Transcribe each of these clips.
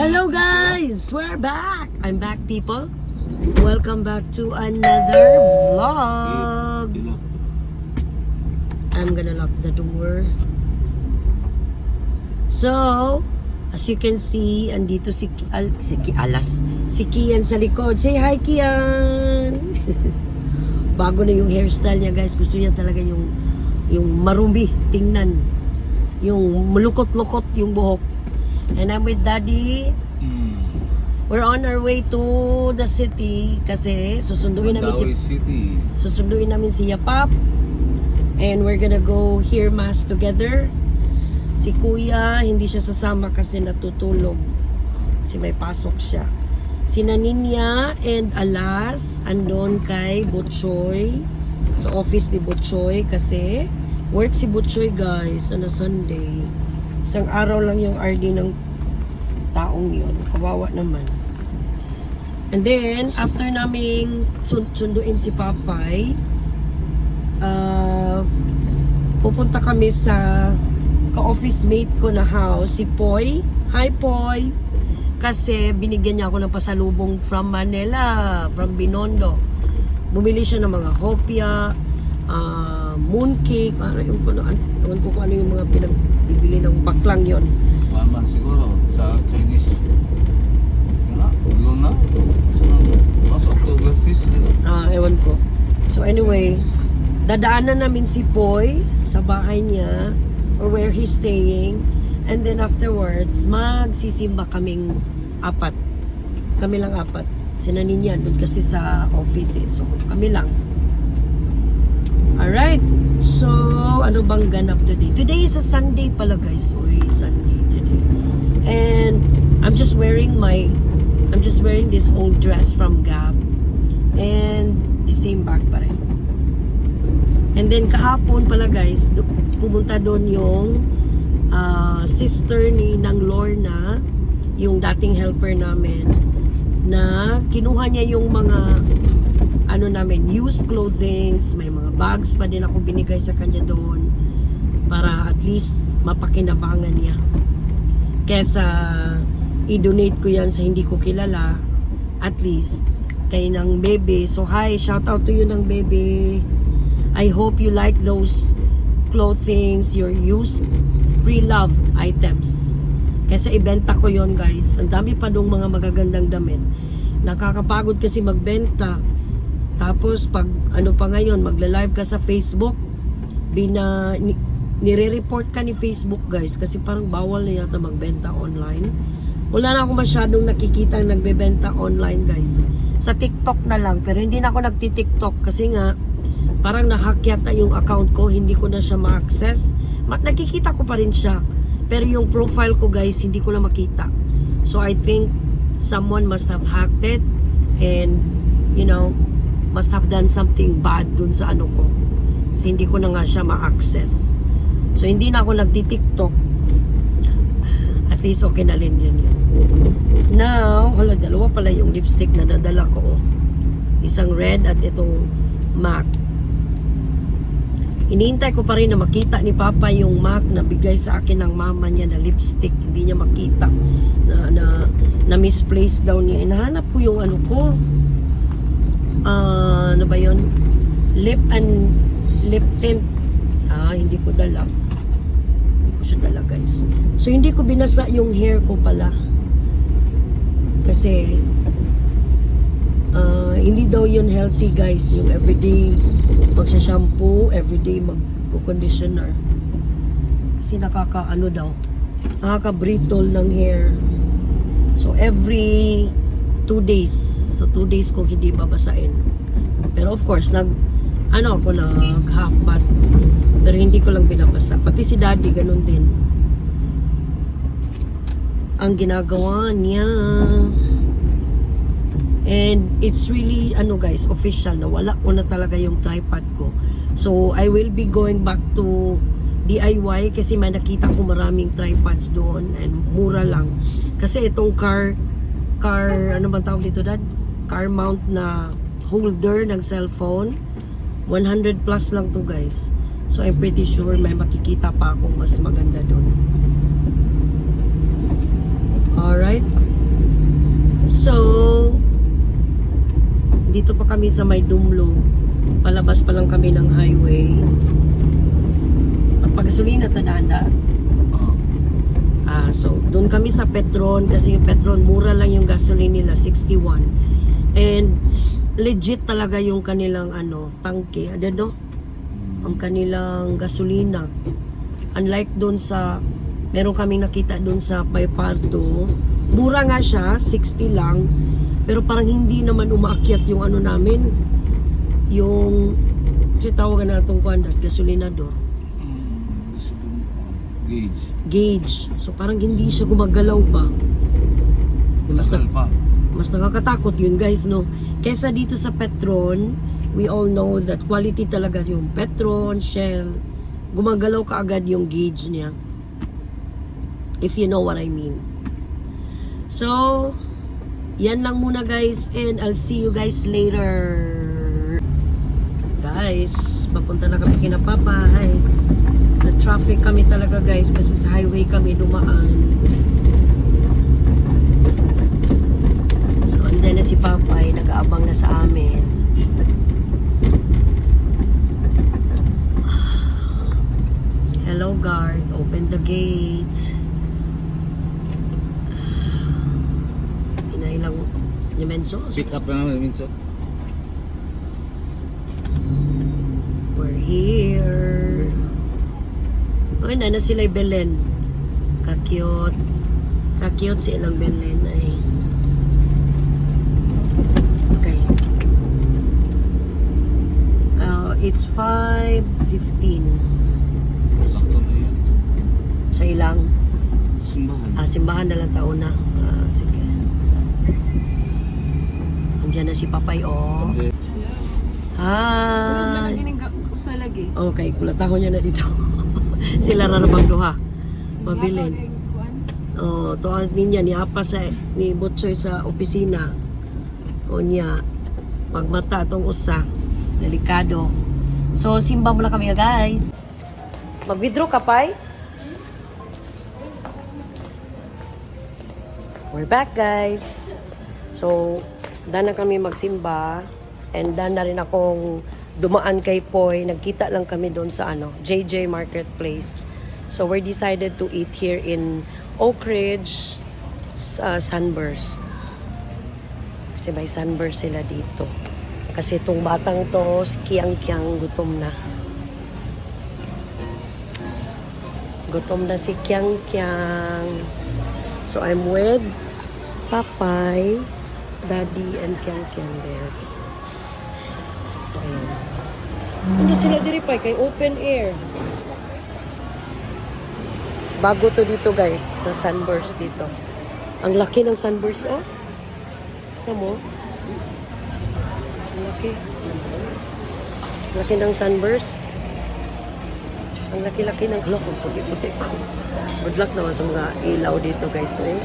Hello guys! We're back! I'm back people. Welcome back to another vlog. I'm gonna lock the door. So, as you can see, andito si, Al, si Ki-. Si Kian sa likod. Say hi, Kian! Bago na yung hairstyle niya, guys. Gusto niya talaga yung yung marumi. Tingnan. Yung mulukot-lukot yung buhok. And I'm with Daddy. We're on our way to the city kasi susunduin namin si City. susunduin namin si Yapap and we're gonna go hear mass together. Si Kuya, hindi siya sasama kasi natutulog. Kasi may pasok siya. Si Naninya and Alas andon kay Butchoy sa office ni Butchoy kasi work si Butchoy guys on a Sunday. Isang araw lang yung RD ng taong yun. Kawawa naman. And then, after naming sun- sunduin si Papay, ah, pupunta kami sa ka-office mate ko na house, si Poy. Hi, Poy! Kasi binigyan niya ako ng pasalubong from Manila, from Binondo. Bumili siya ng mga hopia, ah, mooncake, ano yung ano, ewan ko kung ano yung mga pinagbibili ng baklang yon. Maman siguro sa Chinese. Wala, ulo na. Mas Oktoberfest nila. Ah, ewan ko. So anyway, dadaanan namin si Poy sa bahay niya or where he's staying. And then afterwards, magsisimba kaming apat. Kami lang apat. Sinanin niya doon kasi sa office eh. So kami lang. Alright. So, ano bang ganap today? Today is a Sunday pala guys. Uy, Sunday today. And I'm just wearing my I'm just wearing this old dress from Gap. And the same bag pa rin. And then kahapon pala guys, do, pumunta doon yung ah, sister ni nang Lorna, yung dating helper namin, na kinuha niya yung mga ano namin, used clothings, may mga bags pa din ako binigay sa kanya doon para at least mapakinabangan niya. Kesa i-donate ko yan sa hindi ko kilala, at least kay ng bebe. So hi, shout out to you ng bebe. I hope you like those clothings, your used pre-love items. Kesa ibenta ko yon guys. Ang dami pa dong mga magagandang damit. Nakakapagod kasi magbenta. Tapos pag ano pa ngayon, magla-live ka sa Facebook, bina ni, nire-report ka ni Facebook guys kasi parang bawal na yata magbenta online. Wala na ako masyadong nakikita ang nagbebenta online guys. Sa TikTok na lang pero hindi na ako nagti-TikTok kasi nga parang nahack yata yung account ko, hindi ko na siya ma-access. Ma- nakikita ko pa rin siya. Pero yung profile ko guys, hindi ko na makita. So I think someone must have hacked it and you know, must have done something bad dun sa ano ko. So hindi ko na nga siya ma-access. So hindi na ako nagti-TikTok. At least okay na rin yun. Now, hala, dalawa pala yung lipstick na nadala ko. Isang red at itong MAC. Iniintay ko pa rin na makita ni Papa yung MAC na bigay sa akin ng mama niya na lipstick. Hindi niya makita. Na, na, na misplaced daw niya. Inahanap ko yung ano ko. Ah, ano ba yun? Lip and lip tint. Ah, hindi ko dala. Hindi ko siya dala, guys. So, hindi ko binasa yung hair ko pala. Kasi, ah, hindi daw yun healthy, guys. Yung everyday magsha-shampoo, everyday mag-conditioner. Kasi nakaka-ano daw, nakaka-brittle ng hair. So, every two days. So, two days ko hindi babasain. Pero of course, nag, ano ako, nag half bath. Pero hindi ko lang binabasa. Pati si daddy, ganun din. Ang ginagawa niya. And it's really, ano guys, official na wala ko na talaga yung tripod ko. So, I will be going back to DIY kasi may nakita ko maraming tripods doon and mura lang. Kasi itong car, car, ano bang tawag dito dad? Car mount na holder ng cellphone. 100 plus lang to guys. So I'm pretty sure may makikita pa akong mas maganda doon. Alright. So, dito pa kami sa may Dumlo. Palabas pa lang kami ng highway. Pagkasulina, tadaan-daan. Ah, so, doon kami sa Petron kasi yung Petron, mura lang yung gasoline nila, 61. And legit talaga yung kanilang ano, tangke. Ano no? Ang kanilang gasolina. Unlike doon sa, meron kaming nakita doon sa Paypardo, mura nga siya, 60 lang. Pero parang hindi naman umaakyat yung ano namin, yung, kasi tawagan na itong kwandat, dun, ah, Gauge. gauge. So parang hindi siya gumagalaw ba. Basta- Tagal pa. Mas nakakatakot yun guys, no? Kesa dito sa Petron, we all know that quality talaga yung Petron, Shell. Gumagalaw ka agad yung gauge niya. If you know what I mean. So, yan lang muna guys and I'll see you guys later. Guys, papunta na kami kina Papay. Na traffic kami talaga guys kasi sa highway kami dumaan. So, andyan na si Papay, nag-aabang na sa amin. Hello guard, open the gates. Inailang Yemenso? Pick up na naman minsan. Here. Ay, na na sila Belen. Kakyot. Kakyot si ilang Belen ay. Okay. Uh, it's 5.15 Sakto na yan. sa ilang Simbahan. ah, simbahan na lang taon na. Ah, sige. Andiyan na si Papay, oh. Okay. Hi! Usa lagi. Okay, kulataho niya na dito. Sila ra bang duha. Mabilin. Oh, tuas niya ni apa sa ni Butchoy sa opisina. O niya pagmata tong usa. Delikado. So simba muna kami guys. Mag-withdraw ka pay? We're back guys. So, daan na kami magsimba and daan na rin akong dumaan kay Poy. Nagkita lang kami doon sa ano, JJ Marketplace. So, we decided to eat here in Oak Ridge uh, Sunburst. Kasi may sunburst sila dito. Kasi itong batang to, si Kiang-Kiang, gutom na. Gutom na si Kiang-Kiang. So I'm with Papay, Daddy, and Kiang Kiang there. Ayan. Ano sila diri pa kay open air. Bago to dito guys, sa sunburst dito. Ang laki ng sunburst, oh. Ito mo. Ang laki. Laki ng sunburst. Ang laki-laki ng glock. Ang puti-puti ko. Good luck naman sa mga ilaw dito guys. Eh.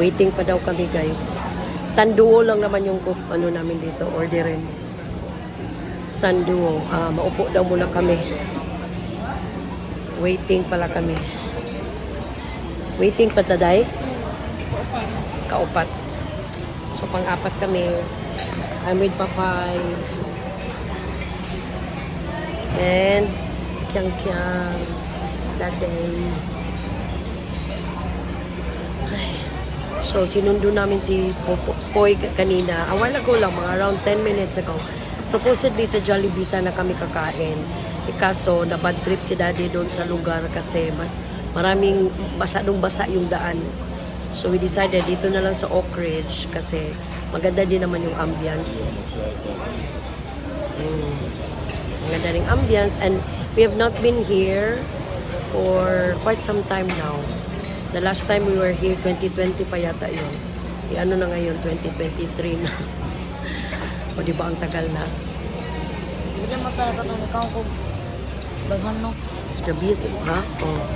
Waiting pa daw kami guys. Sanduo lang naman yung ano namin dito, orderin. Sanduo. Ah, maupo daw muna kami. Waiting pala kami. Waiting pa taday? Kaupat. So, pang-apat kami. I'm with Papay. And, Kyang Kyang. Daday. So, sinundo namin si Po- Poy kanina. A while ago lang, mga around 10 minutes ago. Supposedly sa Jollibee sana kami kakain. E kaso, na bad trip si daddy doon sa lugar kasi ma- maraming masyadong basa yung daan. So we decided dito na lang sa Oak Ridge kasi maganda din naman yung ambience. Mm. Maganda ring ambience and we have not been here for quite some time now. The last time we were here, 2020 pa yata yun. E ano na ngayon, 2023 na. o di ba ang tagal na? Hindi mo talaga itong ikaw ko. Daghan no. Gabi ha? Oh.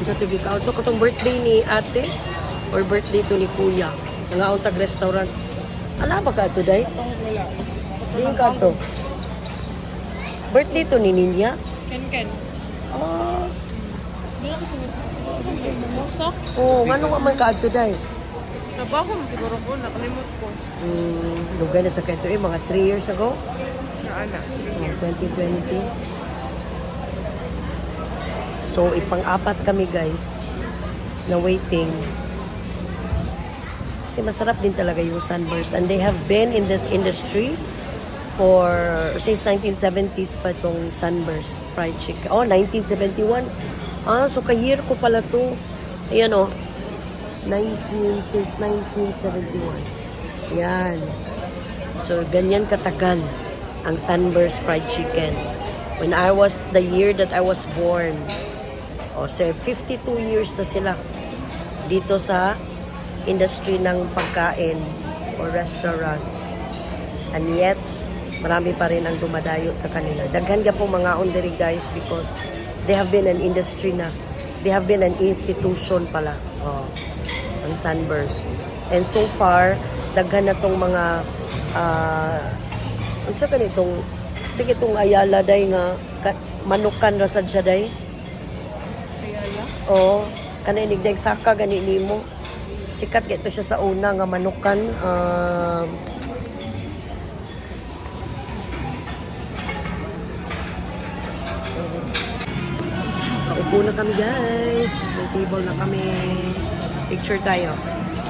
Sa tigi ka. Ito katong birthday ni ate or birthday to ni kuya. Nangaon tag restaurant. Ala ba ka to day? Di ka to. Birthday to ni Ninya? Ken Ken. Ah, Hindi na kasi Musa. Oo, oh, ano man ka adto day? Trabaho mo siguro ko, nakalimot ko. Hmm, lugay na sa kento eh, mga 3 years ago. Na ana. Oh, 2020. So, ipang-apat kami guys na waiting. Kasi masarap din talaga yung sunburst. And they have been in this industry for since 1970s pa itong sunburst fried chicken. Oh, 1971. Ah, so ka-year ko pala to. Ayan oh. 19, since 1971. Yan. So, ganyan katagal ang Sunburst Fried Chicken. When I was, the year that I was born, o sir, 52 years na sila dito sa industry ng pagkain o restaurant. And yet, marami pa rin ang dumadayo sa kanila. Daghan ka po mga onderi guys because they have been an industry na. They have been an institution pala. Oh, ang Sunburst. And so far, daghan na tong mga uh, unsa ka nitong sige tong ayala day nga ka, manukan ra sad siya day. Kaya Oo. Kanay nigdag saka gani nimo. Sikat gito siya sa una nga manukan. Um, Kaupo na kami guys. May table na kami. Picture tayo.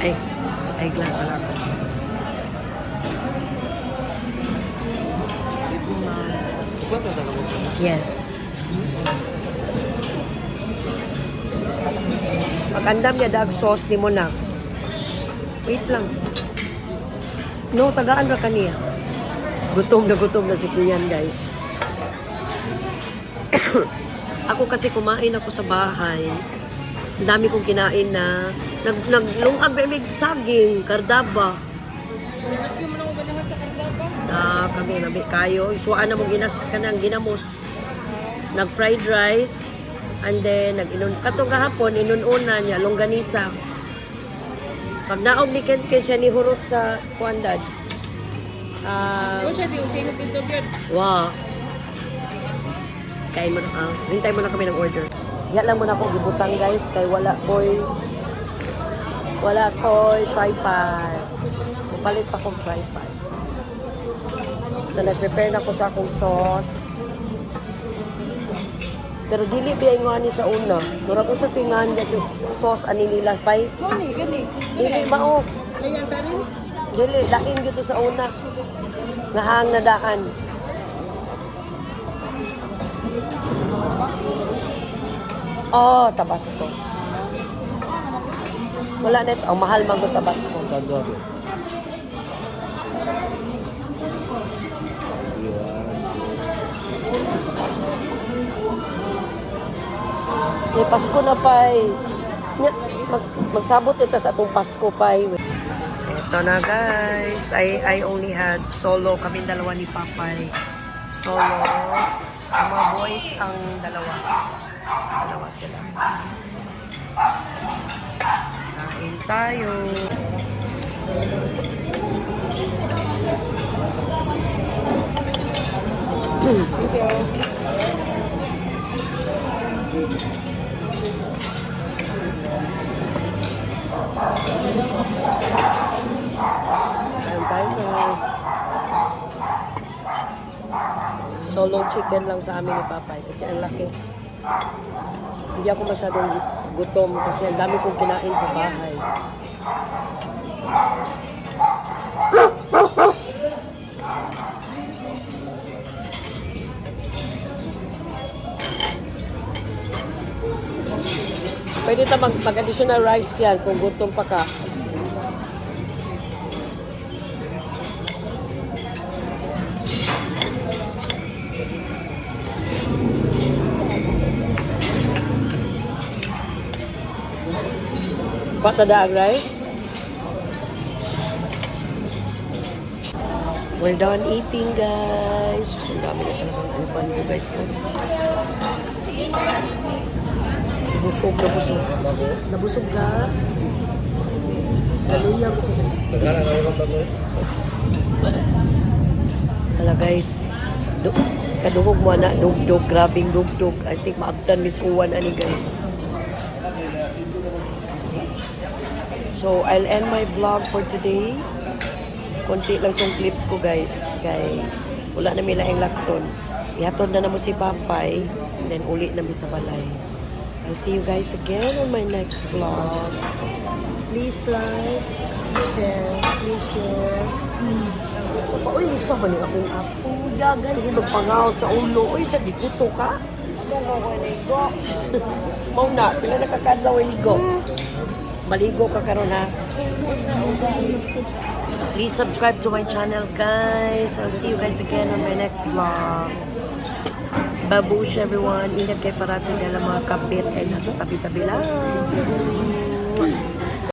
Ay, ay glass pala ako. Yes. Pag-andam niya dag sauce ni mo na. Wait lang. No, tagaan ra kaniya. Gutom na gutom na si Kuyan, guys. ako kasi kumain ako sa bahay. Ang dami kong kinain na nag naglungag may saging, kardaba. Nagyo mo na ko ganahan sa kardaba. na kami nabi kayo isuan na mo ginas kanang ginamos nag fried rice and then nag inon katong gahapon inununa niya longganisa pag naog ni Ken Ken siya ni hurot sa kuandad ah Ako siya di utingot dito gyud. wow kay mo na ah, hintay mo na kami ng order ya lang mo na ako gibutang guys kay wala koy wala koy tripod Palit pa kong tripod. So, nag-prepare na ko sa akong sauce. Pero dili biya nga ni sa una. Mura ko sa tingan dito sauce ani nila pay. Mo ni gani. Dili mao. Layan parents. Dili lain gito sa una. Ngahang na Oh, Tabasco. Wala na ito. Ang mahal man ko Tabasco. tanda. May Pasko na pay. Nya, mag, magsabot ito sa atong Pasko pay. Ito na guys. I, I only had solo. Kami dalawa ni Papay. Solo. Ang mga boys ang dalawa. Dalawa sila. Kain tayo. Kain tayo. Solo chicken lang sa amin ni Papay kasi ang laki. Hindi ako masyadong gutom kasi ang dami kong kinain sa bahay. Pwede ta mag, mag-additional rice yan kung gutom pa ka. Patadaag rice? We're done eating, guys. Ang dami na talagang pa nito, guys. Busog na busog. Nabusog ka? Kaluya ko siya, guys. Hala, guys. Du kadungog mo na, dugdog, grabing dugdog. I think maabtan mis uwan ani, guys. So, I'll end my vlog for today. Konti lang tong clips ko, guys. Kay wala na may laing lakton. Ihatod na namo si Papay. And then, uli na mi sa balay. I'll see you guys again on my next vlog. Please like, share, please share. So, pa, uy, sa ba ni akong apo? Jagan. Sige, magpangawat sa ulo. Uy, sa gikuto ka. Ano ko ko ligo? Mau na, pila nakakadlaw ligo. Maligo ka karon ha. Please subscribe to my channel, guys. I'll see you guys again on my next vlog. Babush, everyone. Ingat kayo parati dahil ang mga kabit ay nasa tabi-tabi lang.